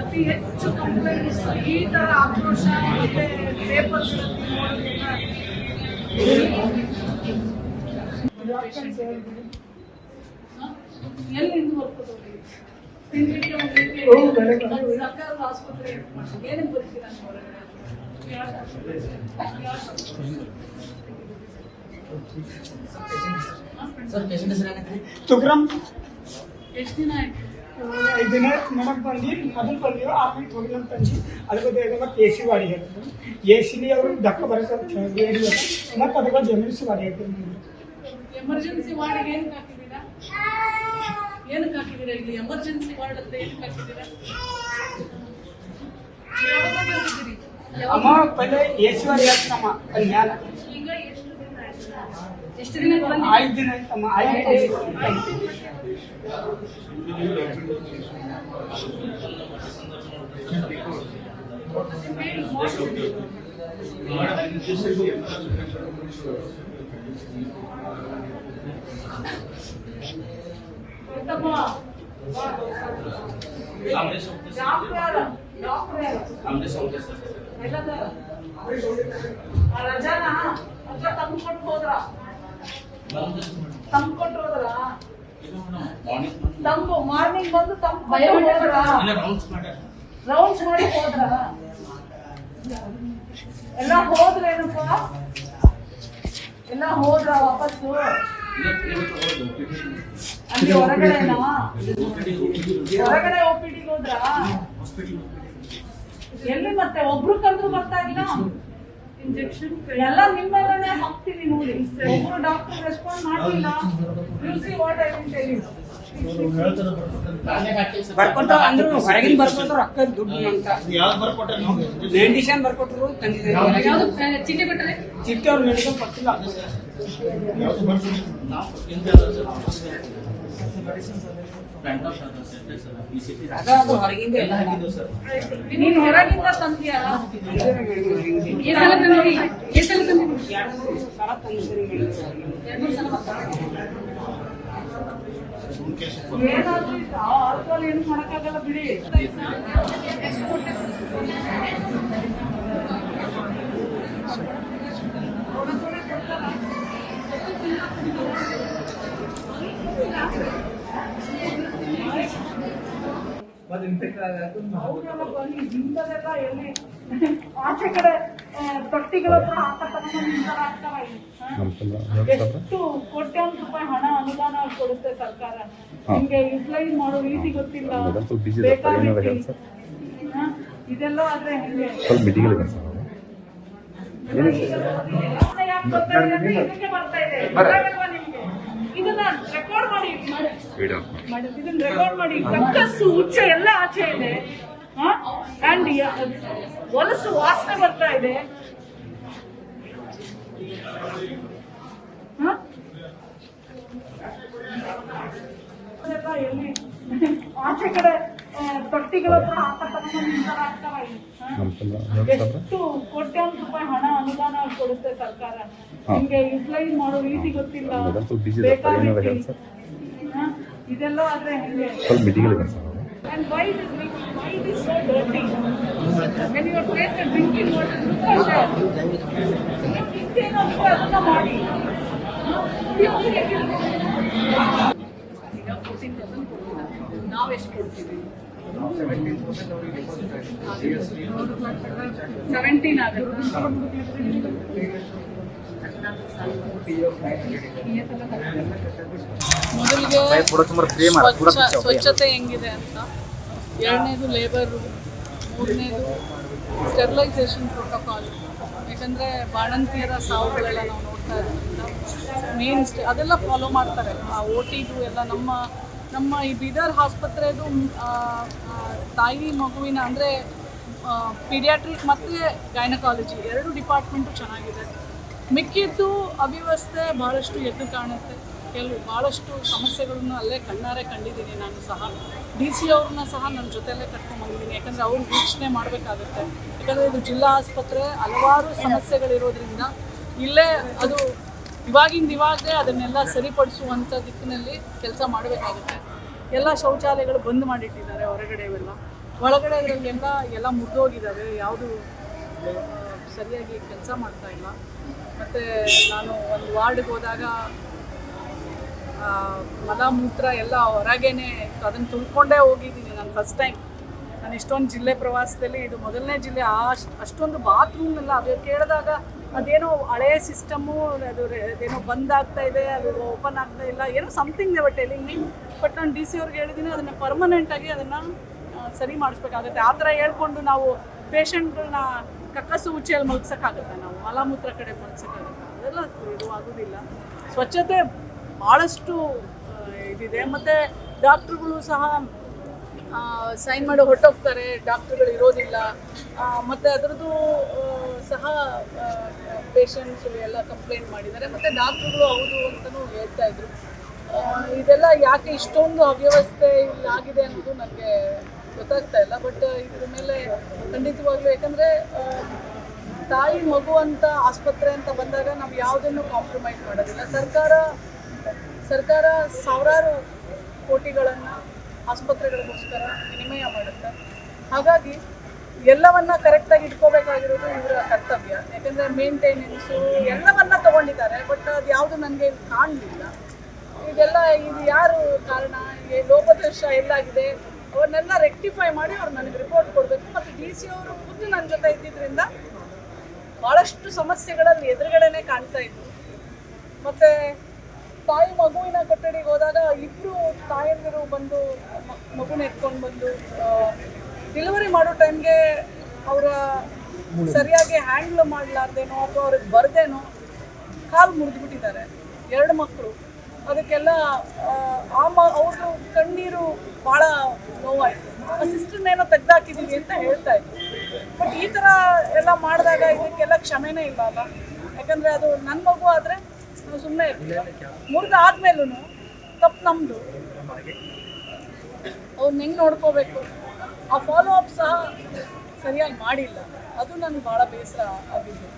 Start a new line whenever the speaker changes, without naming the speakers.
ಅತಿ ಹೆಚ್ಚು ಕಂಪ್ಲೇಂಟ್ಸ್ ಈ ತರ ಆಕ್ರೋಶ ಮತ್ತೆ ಪೇಪರ್ಸ್ ಎಲ್ಲಿಂದ ಬರ್ಕೋತೀವಿ ಸರ್ಕಾರದ ಆಸ್ಪತ್ರೆ ಏನೇನು ಬರ್ತೀರಾ
तुकराम
ಎಷ್ಟ್ ದಿನ ಆಯ್ತು
ಐದು ದಿನ ನನಗೆ ಬಂದು ಮೊದಲು ಬಂದಿರೋ ಆಮೇಲೆ ತೊಗೊಂಡು ತಂದು ಅದಕ್ಕೆ ಬೇಗ ಮತ್ತೆ ಎ ಸಿ ಗಾಡಿ ಹೇಳ್ತಾರೆ ಎ ಸಿಲಿ ಅವರು ಧಕ್ಕ ಬರೆಸೋ ಗಾಡಿ ಮತ್ತೆ ಅದಕ್ಕೆ ಎಮರ್ಜೆನ್ಸಿ ಗಾಡಿ ಹೇಳ್ತಾರೆ
ಎಮರ್ಜೆನ್ಸಿ ವಾರ್ಡ್ಗೆ ಏನಕ್ಕೆ ಹಾಕಿದ್ದೀರಾ ಏನಕ್ಕೆ ಹಾಕಿದ್ದೀರಾ ಇಲ್ಲಿ ಎಮರ್ಜೆನ್ಸಿ ವಾರ್ಡ್ ಅಂತ ಏನಕ್ಕೆ ಹಾಕಿದ್ದೀರಾ
ಅಮ್ಮ ಪಲ್ಲೆ ಎ ಸಿ ಗಾಡಿ ಹಾಕ್ತಮ್ಮ ಅಲ್ಲಿ ಮ್ಯಾಲ
हिस्ट्री में तुरंत आज दिन
आज दिन కొత్తమ్మ ఆమె
సౌండ్ డాక్టర్ డాక్టర్ ఆమె సౌండ్ ఎలా రాజానా అట్లా తమ్ముడు కొట్టుకోదరా ಹೋದ್ರ ಹೋದ್ರ ತಂಪು ಮಾರ್ನಿಂಗ್ ಬಂದು ತಂಪು ಹೋದ್ರ? ರೌಂಡ್ಸ್ ಮಾಡಿ ಹೋದ್ರ? ಎಲ್ಲ ಹೋದ್ರೇನಪ್ಪ ಎಲ್ಲ ಹೋದ್ರ ವಾಪಸ್ಸು? ಅಲ್ಲಿ ಹೊರಗಡೆನಾ? ಹೊರಗಡೆ ಓಪಿಡಿಗೆ ಹೋದ್ರ? ಎಲ್ಲಿ ಮತ್ತೆ ಒಬ್ರು ಕರೆದು ಬರ್ತಾ ಇಲ್ಲ? ಇಂಜೆಕ್ಷನ್ ಎಲ್ಲ ನಿಮ್ಮಲ್ಲೇ ಹಾಕ್ತೀವಿ ನೋಡಿ. ಒಬ್ರು ಡಾಕ್ಟರ್ ರೆಸ್ಪಾಂಡ್ ಮಾಡಲಿಲ್ಲ. You see what I will tell you
ಬರ್ಕೊತಾವ ಅಂದ್ರು ಹೊರಗಿನ ಬರ್ಕೊತಾರ ರೊಕ್ಕ ದುಡ್ಡು ಅಂತ.
ಯಾವ್ದು ಬರ್ಕೊಟ್ರೆ
ಮೆಡಿಸಿನ್ ಬರ್ಕೊಟ್ರು ತಂದಿದ್ದಾರೆ
ಯಾವ್ದು? ಚೀಟಿ ಕೊಟ್ಟರೆ?
ಚಿಟ್ಟಿ ಅವ್ರು ಮೆಡಿಕಲ್ ಕೊಟ್ಟಿಲ್ಲ
ಅದು ಹೊರಗಿಂದ
ಎಲ್ಲ ಹಾಕಿದ್ದು ಸರ್.
ನೀನ್ ಹೊರಗಿಂದ ತಂದ್ಯಾ? ಈ ಸಲ ತಂದಿ ಈ ಸಲ ತಂದಿ ಇನ್ಫೆಕ್ಟ್ ಅವ್ರೆಲ್ಲ ಹಿಂದದೆಲ್ಲ ಎಲ್ಲಿ ಆಚೆ ಕಡೆ ತೊಟ್ಟಿಗಳ ಹತ್ರ ಆತ. ಹ? ಎಷ್ಟು ಕೋಟ್ಯಾಂತರ ರೂಪಾಯಿ ಹಣ ಅನುದಾನ ಕೊಡುತ್ತೆ ಸರ್ಕಾರ. ನಿಮ್ಗೆ ಯುಟಿಲೈಸ್ ಮಾಡೋ ರೀತಿ ಗೊತ್ತಿಲ್ಲ. ಬೇಕಾಗಿತ್ತು? ಇದೆಲ್ಲ ಆದ್ರೆ ಹೆಂಗೆ? ಬರ್ತಾ ಇದೆ? ಇದನ್ನ ರೆಕಾರ್ಡ್ ಮಾಡಿ. ಮಾಡಿ ಇದನ್ನ ರೆಕಾರ್ಡ್ ಮಾಡಿ. ಕಕ್ಕಸ್ಸು ಹುಚ್ಚ ಎಲ್ಲ ಆಚೆ ಇದೆ. ಅಂಡ್ ಹೊಲಸು ವಾಸನೆ ಬರ್ತಾ ಇದೆ. ಆಚೆ ಕಡೆ ತೊಟ್ಟಿಗಳ ಹತ್ರ ಆತ ತಗೊಂಡು? ಎಷ್ಟು ಕೋಟ್ಯಾಂತರ ರೂಪಾಯಿ ಹಣ ಅನುದಾನ ಕೊಡುತ್ತೆ ಸರ್ಕಾರ? ನಿಮ್ಗೆ ಯುಟಿಲೈಸ್ ಮಾಡೋ ರೀತಿ ಗೊತ್ತಿಲ್ಲ. ಬೇಕಾಬಿಟ್ಟಿ. ಹ? ಇದೆಲ್ಲ ಆದ್ರೆ ಹೆಂಗೆ And why is it making, why it is so dirty? When you are placed at drinking water, look at that. ನಿಮ್ಗೇನಾದ್ರು ಅದನ್ನ ಮಾಡಿ ಈಗ ಫೋರ್ಟೀನ್ ತೌಸಂಡ್ ಕೊಡ್ತೀವಿ ನಾವು ಎಷ್ಟು ಕೊಡ್ತೀವಿ ಸೆವೆಂಟೀನ್ ಆಗುತ್ತೆ ಮೊದಲಿಗೆ ಸ್ವಚ್ಛ ಸ್ವಚ್ಛತೆ ಹೆಂಗಿದೆ ಅಂತ. ಎರಡನೇದು ಲೇಬರು ಮೂರನೇದು ಸ್ಟೆರಿಲೈಸೇಷನ್ ಪ್ರೋಟೋಕಾಲ್ ಯಾಕಂದರೆ ಬಾಣಂತಿಯರ ಸಾವುಗಳೆಲ್ಲ ನಾವು ನೋಡ್ತಾ ಇರೋದ್ರಿಂದ ಮೇನ್ ಸ್ಟೆ ಅದೆಲ್ಲ ಫಾಲೋ ಮಾಡ್ತಾರೆ. ಆ ಓ ಟಿದು ಎಲ್ಲ ನಮ್ಮ ನಮ್ಮ ಈ ಬೀದರ್ ಆಸ್ಪತ್ರೆದು ತಾಯಿ ಮಗುವಿನ ಅಂದರೆ ಪೀಡಿಯಾಟ್ರಿಕ್ ಮತ್ತು ಗೈನಕಾಲಜಿ ಎರಡು ಡಿಪಾರ್ಟ್ಮೆಂಟು ಚೆನ್ನಾಗಿದೆ. ಮಿಕ್ಕಿದ್ದು ಅವ್ಯವಸ್ಥೆ ಭಾಳಷ್ಟು ಎದ್ದು ಕಾಣುತ್ತೆ. ಕೆಲವು ಭಾಳಷ್ಟು ಸಮಸ್ಯೆಗಳನ್ನು ಅಲ್ಲೇ ಕಣ್ಣಾರೆ ಕಂಡಿದ್ದೀನಿ ನಾನು ಸಹ. ಡಿ ಸಿ ಅವ್ರನ್ನ ಸಹ ನನ್ನ ಜೊತೆಯಲ್ಲೇ ಕರ್ಕೊಂಡ್ಬಂದಿದ್ದೀನಿ ಯಾಕಂದರೆ ಅವ್ರು ವೀಕ್ಷಣೆ ಮಾಡಬೇಕಾಗುತ್ತೆ. ಯಾಕಂದರೆ ಇದು ಜಿಲ್ಲಾ ಆಸ್ಪತ್ರೆ, ಹಲವಾರು ಸಮಸ್ಯೆಗಳಿರೋದ್ರಿಂದ ಇಲ್ಲೇ ಅದು ಇವಾಗಿಂದ ಇವಾಗಲೇ ಅದನ್ನೆಲ್ಲ ಸರಿಪಡಿಸುವಂಥ ದಿಕ್ಕಿನಲ್ಲಿ ಕೆಲಸ ಮಾಡಬೇಕಾಗುತ್ತೆ. ಎಲ್ಲ ಶೌಚಾಲಯಗಳು ಬಂದ್ ಮಾಡಿಟ್ಟಿದ್ದಾರೆ ಹೊರಗಡೆ ಇವೆಲ್ಲ. ಒಳಗಡೆ ಇರೋದೆಲ್ಲ ಎಲ್ಲ ಮುರಿದೋಗಿದ್ದಾವೆ. ಯಾವುದು ಸರಿಯಾಗಿ ಕೆಲಸ ಮಾಡ್ತಾ ಇಲ್ಲ. ಮತ್ತು ನಾನು ಒಂದು ವಾರ್ಡ್ಗೆ ಹೋದಾಗ ಮಲ ಮೂತ್ರ ಎಲ್ಲ ಹೊರಗೇನೆ ಇತ್ತು. ಅದನ್ನು ತುಳ್ಕೊಂಡೇ ಹೋಗಿದ್ದೀನಿ ನಾನು ಫಸ್ಟ್ ಟೈಮ್ ನಾನು ಇಷ್ಟೊಂದು ಜಿಲ್ಲೆ ಪ್ರವಾಸದಲ್ಲಿ, ಇದು ಮೊದಲನೇ ಜಿಲ್ಲೆ, ಆ ಅಷ್ಟ್- ಅಷ್ಟೊಂದು ಬಾತ್ರೂಮ್ ಎಲ್ಲ ಅದು ಕೇಳಿದಾಗ ಅದೇನೋ ಹಳೆಯ ಸಿಸ್ಟಮು ಅದು ಅದೇನೋ ಬಂದ್ ಆಗ್ತಾ ಇದೆ, ಅದು ಓಪನ್ ಆಗ್ತಾ ಇಲ್ಲ, ಏನೋ something never telling me but ನಾನು ಡಿ ಸಿ ಅವ್ರಿಗೆ ಹೇಳಿದ್ದೀನಿ, ಅದನ್ನು ಪರ್ಮನೆಂಟಾಗಿ ಅದನ್ನು ಸರಿ ಮಾಡಿಸ್ಬೇಕಾಗುತ್ತೆ. ಆ ಥರ ಹೇಳ್ಕೊಂಡು ನಾವು ಪೇಷಂಟ್ಗಳನ್ನ ಕಕ್ಕಸು ಉಚ್ಚಿಯಲ್ಲಿ ಮಲಗ್ಸೋಕ್ಕಾಗುತ್ತೆ ನಾವು? ಮಲಮೂತ್ರ ಕಡೆ ಮಲಗ್ಸೋಕ್ಕಾಗುತ್ತೆ ಅದೆಲ್ಲ ಇದು ಆಗೋದಿಲ್ಲ ಸ್ವಚ್ಛತೆ ಭಾಳಷ್ಟು ಇದಿದೆ. ಮತ್ತು ಡಾಕ್ಟ್ರುಗಳು ಸಹ ಸೈನ್ ಮಾಡಿ ಹೊರಟೋಗ್ತಾರೆ. ಡಾಕ್ಟ್ರುಗಳು ಇರೋದಿಲ್ಲ. ಮತ್ತು ಅದರದ್ದು ಸಹ ಪೇಷಂಟ್ಸು ಎಲ್ಲ ಕಂಪ್ಲೇಂಟ್ ಮಾಡಿದ್ದಾರೆ. ಮತ್ತು ಡಾಕ್ಟ್ರುಗಳು ಹೌದು ಅಂತಲೂ ಹೇಳ್ತಾ ಇದ್ರು. ಇದೆಲ್ಲ ಯಾಕೆ ಇಷ್ಟೊಂದು ಅವ್ಯವಸ್ಥೆ ಇಲ್ಲಿ ಆಗಿದೆ ಅನ್ನೋದು ನನಗೆ ಗೊತ್ತಾಗ್ತಾ ಇಲ್ಲ. ಬಟ್ ಇದ್ರ ಮೇಲೆ ಖಂಡಿತವಾಗ್ಲೂ, ಯಾಕಂದರೆ ತಾಯಿ ಮಗು ಅಂತ ಆಸ್ಪತ್ರೆ ಅಂತ ಬಂದಾಗ ನಾವು ಯಾವುದನ್ನು ಕಾಂಪ್ರಮೈಸ್ ಮಾಡೋದಿಲ್ಲ. ಸರ್ಕಾರ ಸರ್ಕಾರ ಸಾವಿರಾರು ಕೋಟಿಗಳನ್ನು ಆಸ್ಪತ್ರೆಗಳಿಗೋಸ್ಕರ ವಿನಿಮಯ ಮಾಡುತ್ತೆ. ಹಾಗಾಗಿ ಎಲ್ಲವನ್ನ ಕರೆಕ್ಟಾಗಿ ಇಟ್ಕೋಬೇಕಾಗಿರೋದು ಇವರ ಕರ್ತವ್ಯ. ಯಾಕಂದರೆ ಮೇಂಟೆನೆನ್ಸು ಎಲ್ಲವನ್ನ ತಗೊಂಡಿದ್ದಾರೆ ಬಟ್ ಅದು ಯಾವುದು ನನಗೆ ಕಾಣಲಿಲ್ಲ. ಇದೆಲ್ಲ ಇದು ಯಾರು ಕಾರಣ? ಲೋಪದೋಷ ಎಲ್ಲಾಗಿದೆ. ಅವ್ರನ್ನೆಲ್ಲ ರೆಕ್ಟಿಫೈ ಮಾಡಿ ಅವ್ರು ನನಗೆ ರಿಪೋರ್ಟ್ ಕೊಡಬೇಕು. ಮತ್ತು ಡಿ ಸಿ ಅವರು ಖುದ್ದು ನನ್ನ ಜೊತೆ ಇದ್ದಿದ್ದರಿಂದ ಭಾಳಷ್ಟು ಸಮಸ್ಯೆಗಳಲ್ಲಿ ಎದುರುಗಡೆನೆ ಕಾಣ್ತಾ ಇದ್ವು ಮತ್ತೆ ತಾಯಿ ಮಗುವಿನ ಕೊಠಡಿಗೆ ಹೋದಾಗ ಇಬ್ರು ತಾಯಂದಿರು ಬಂದು ಮಗುನ ಎತ್ಕೊಂಡು ಬಂದು ಡೆಲಿವರಿ ಮಾಡೋ ಟೈಮ್ಗೆ ಅವರ ಸರಿಯಾಗಿ ಹ್ಯಾಂಡಲ್ ಮಾಡಲಾರ್ದೇನೋ ಅಥವಾ ಅವ್ರಿಗೆ ಬರ್ದೇನೋ ಕಾಲು ಮುರಿದ್ಬಿಟ್ಟಿದ್ದಾರೆ. ಎರಡು ಮಕ್ಕಳು ಅದಕ್ಕೆಲ್ಲ, ಆ ಮ ಅವ್ರದ್ದು ಕಣ್ಣೀರು ಭಾಳ ನೋವಾಯಿತು. ಆ ಸಿಸ್ಟರ್ನೇನೋ ತೆಗ್ದಾಕಿದ್ದೀವಿ ಅಂತ ಹೇಳ್ತಾ ಇದ್ರು. ಬಟ್ ಈ ಥರ ಎಲ್ಲ ಮಾಡಿದಾಗ ಇದಕ್ಕೆಲ್ಲ ಕ್ಷಮೆನೇ ಇಲ್ಲ ಅಲ್ಲ? ಯಾಕಂದರೆ ಅದು ನನ್ನ ಮಗು ಆದರೆ ನಾವು ಸುಮ್ಮನೆ ಇರ್ತೀವಿ. ಮುರಿದ ಆದ್ಮೇಲೂ ತಪ್ಪು ನಮ್ಮದು ಅವ್ರನ್ನ ಹೆಂಗೆ ನೋಡ್ಕೋಬೇಕು? ಆ ಫಾಲೋ ಅಪ್ ಸಹ ಸರಿಯಾಗಿ ಮಾಡಿಲ್ಲ. ಅದು ನನಗೆ ಭಾಳ ಬೇಸರ ಆಗಿದ್ದು.